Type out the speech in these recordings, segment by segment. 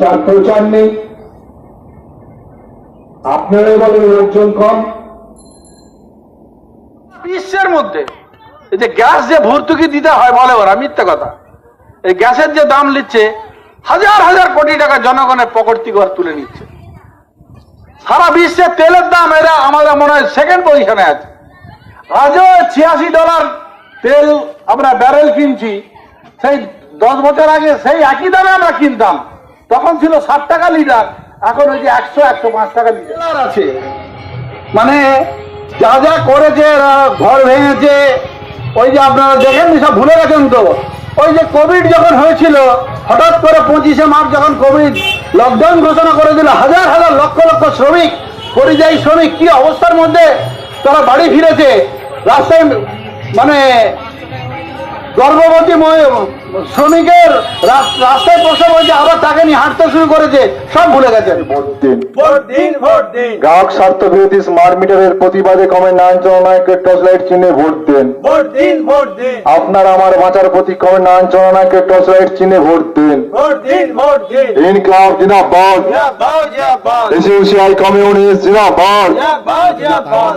যার প্রচার নেই। আপনারাই বলেন লোকজন কম। বিশ্বের মধ্যে এই যে গ্যাস যে ভর্তুকি দিতে হয় বলে ওরা, মিথ্যা কথা। এই গ্যাসের যে দাম নিচ্ছে, হাজার হাজার কোটি টাকা জনগণের পকেট থেকে তুলে নিচ্ছে। সারা বিশ্বে তেলের দাম এরা আমাদের মনে হয় সেকেন্ড পজিশনে আছে। আজও ছিয়াশি ডলার তেল আমরা ব্যারেল কিনছি, সেই দশ বছর আগে সেই একই দামে আমরা কিনতাম। তখন ছিল ষাট টাকা লিটার এখন ওই যে একশো একশো পাঁচ টাকা লিটার। আছে। মানে যা যা করেছে ঘর ভেঙেছে ওই যে আপনারা দেখেন সব ভুলে গেছেন তো ওই যে কোভিড যখন হয়েছিল হঠাৎ করে পঁচিশে মার্চ যখন কোভিড লকডাউন ঘোষণা করে দিল হাজার হাজার লক্ষ লক্ষ শ্রমিক পরিযায়ী শ্রমিক কি অবস্থার মধ্যে তারা বাড়ি ফিরেছে রাস্তায় মানে গর্ভবতী শ্রমিকের রাস্তায় প্রসব হয়েছে আবার তাকে নিয়ে হাঁটতে শুরু করেছে সব ভুলে দিন গ্রাহক স্বার্থ বিরোধী স্মার্ট মিটারের প্রতিবাদে কমে নারায়ণচন্দ্র নায়কের টর্চ লাইট চিহ্নে ভোট দেন দিন ভোট দিন আপনার আমার বাঁচার প্রতীক কমে নারায়ণচন্দ্র নায়কের টর্চ লাইট চিহ্নে ভোট দেন ভোট দিন ভোট দিন ইনকলাব জিন্দাবাদ। জিন্দাবাদ জিন্দাবাদ। এসিউসিআই কমিউনিস্ট জিন্দাবাদ।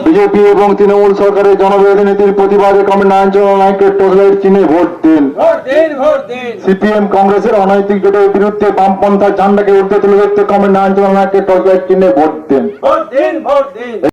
বিজেপি এবং তৃণমূল সরকারের জনবিরোধী নীতির প্রতিবাদে কমে নারায়ণচন্দ্র নায়কের টর্চ লাইট চিহ্নে ভোট দিন। সিপিএম কংগ্রেসের অনৈতিক জোটের বিরুদ্ধে বামপন্থার ঝান্ডাকে উর্ধে তুলে ধরতে কমে নারায়ণচন্দ্র নায়কের টর্চ লাইট কিনে ভোট দিন।